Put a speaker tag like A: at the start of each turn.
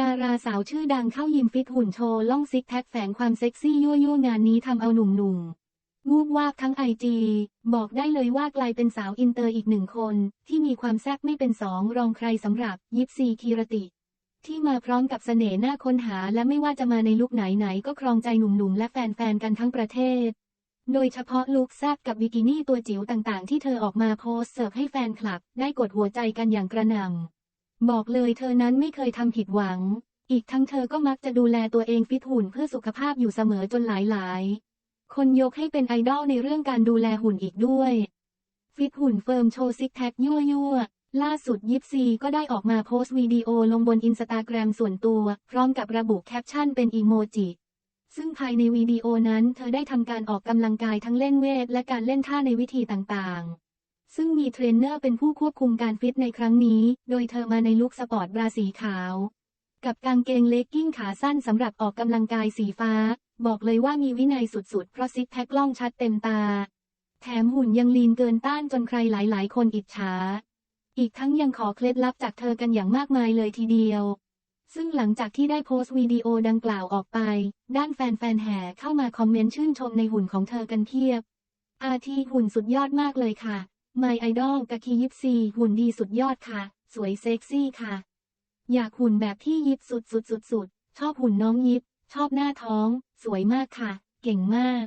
A: ดาราสาวชื่อดังเข้ายิมฟิตหุ่นโชว์ล่องซิกแพคแฝงความเซ็กซี่ยั่วยั่วงานนี้ทำเอาหนุ่มๆวูบวาบทั้งไอจีบอกได้เลยว่ากลายเป็นสาวอินเตอร์อีกหนึ่งคน ที่มีความแซ่บไม่เป็นสองรองใครสำหรับยิปซีคีรติ ที่มาพร้อมกับเสน่ห์น่าค้นหาและไม่ว่าจะมาในลุคไหนๆก็ครองใจหนุ่มๆและแฟนๆกันทั้งประเทศ โดยเฉพาะลุคแซบกับบิกินี่ตัวจิ๋วต่างๆ ที่เธอออกมาโพสเสิร์ฟให้แฟนคลับ ได้กดหัวใจกันอย่างกระหน่ำ บอกเลยเธอนั้นไม่เคยทำผิดหวัง อีกทั้งเธอก็มักจะดูแลตัวเองฟิตหุ่นเพื่อสุขภาพอยู่เสมอจนหลายๆคนยกให้เป็นไอดอลในเรื่องการดูแลหุ่นอีกด้วย ฟิตหุ่นเฟิร์มโชว์ซิกแพคยั่วยั่วล่าสุดยิปซีก็ได้ออกมาโพสต์วิดีโอลงบนอินสตาแกรมส่วนตัว พร้อมกับระบุแคปชั่นเป็นอีโมจิ ซึ่งภายในวิดีโอนั้นเธอได้ทำการออกกำลังกายทั้งเล่นเวทและการเล่นท่าในวิธีต่างๆ ซึ่งมีเทรนเนอร์เป็นผู้ควบคุมการฟิตในครั้งนี้ โดยเธอมาในลุคสปอร์ตบราสีขาว กับกางเกงเลกกิ้งขาสั้นสำหรับออกกำลังกายสีฟ้า บอกเลยว่ามีวินัยสุดๆ เพราะซิกแพคล่องชัดเต็มตา แถมหุ่นยังลีนเกินต้านจนใครหลายๆ คนอิจฉา อีกทั้งยังขอเคล็ดลับจากเธอกันอย่างมากมายเลยทีเดียว ซึ่งหลังจากที่ได้โพสต์วิดีโอดังกล่าวออกไป ด้านแฟนๆแห่เข้ามาคอมเมนต์ชื่นชมในหุ่นของเธอกันเพียบ อาทีหุ่นสุดยอดมากเลยค่ะ ไมไอดอลกะคียิปซีหุ่นดีสุดยอดค่ะ สวยเซ็กซี่ค่ะ อยากหุ่นแบบที่ยิบสุดสุดสุดสุดชอบหุ่นน้องยิบชอบหน้าท้อง สวยมากค่ะ เก่งมาก